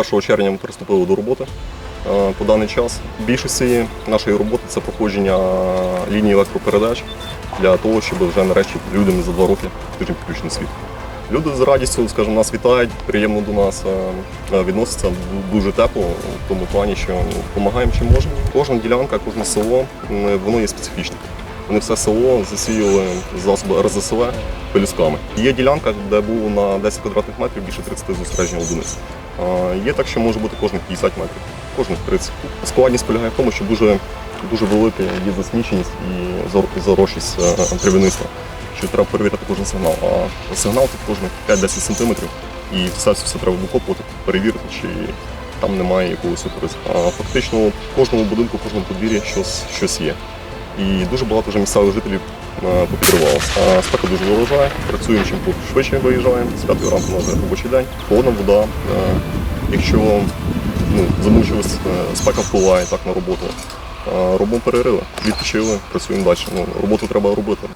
1 червня ми приступили до роботи е, по даний час. Більшості нашої роботи це проходження лінії електропередач для того, щоб вже нарешті людям за два роки скажімо, підключений світ. Люди з радістю, скажімо, нас вітають, приємно до нас е, е, відносяться дуже тепло, в тому плані, що ну, допомагаємо чим можемо. Кожна ділянка, кожне село, воно є специфічним. Вони все село засіяли засоби РЗСВ пелюсками. Є ділянка, де було на 10 квадратних метрів більше 30 зосереджень одиниць. Є так, що може бути кожних 50 метрів, кожних 30. Складність полягає в тому, що дуже, дуже велика є засміченість і зар- заросшість е, травяництва що треба перевіряти кожен сигнал. А сигнал тут кожних 5-10 сантиметрів, і все, все треба викопувати, перевірити, чи там немає якогось ризику. А фактично в кожному будинку, в кожному подвір'ї щось, щось є. І дуже багато вже місцевих жителів попідривалося. А спека дуже виражає, працюємо чим швидше виїжджаємо, з 5 ранку на робочий день. Холодна вода. Е, Якщо ну, замучились, е, спека впливає так на роботу. е, Робимо перериви, відпочили, працюємо далі. Ну, роботу треба робити.